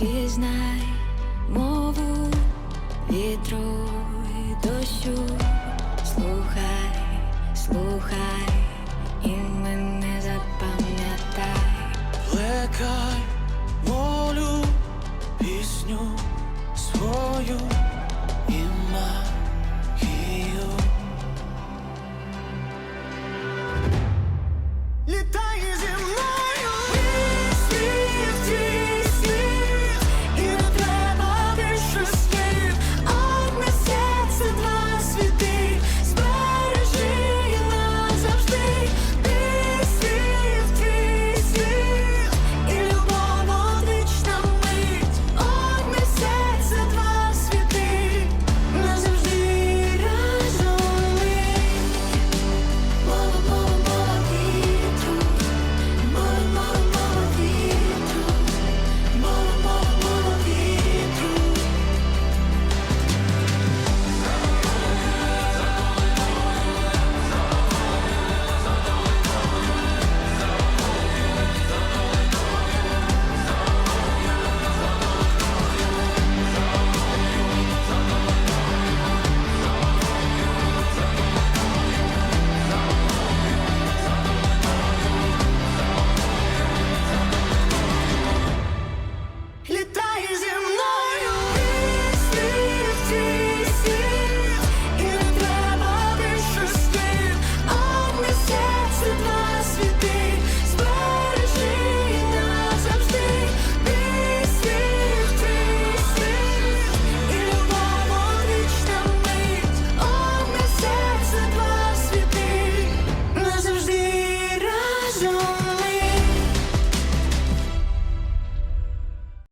пізнай мову вітру і дощу, слухай, слухай, і мене запам'ятай, плекай волю, пісню свою. Little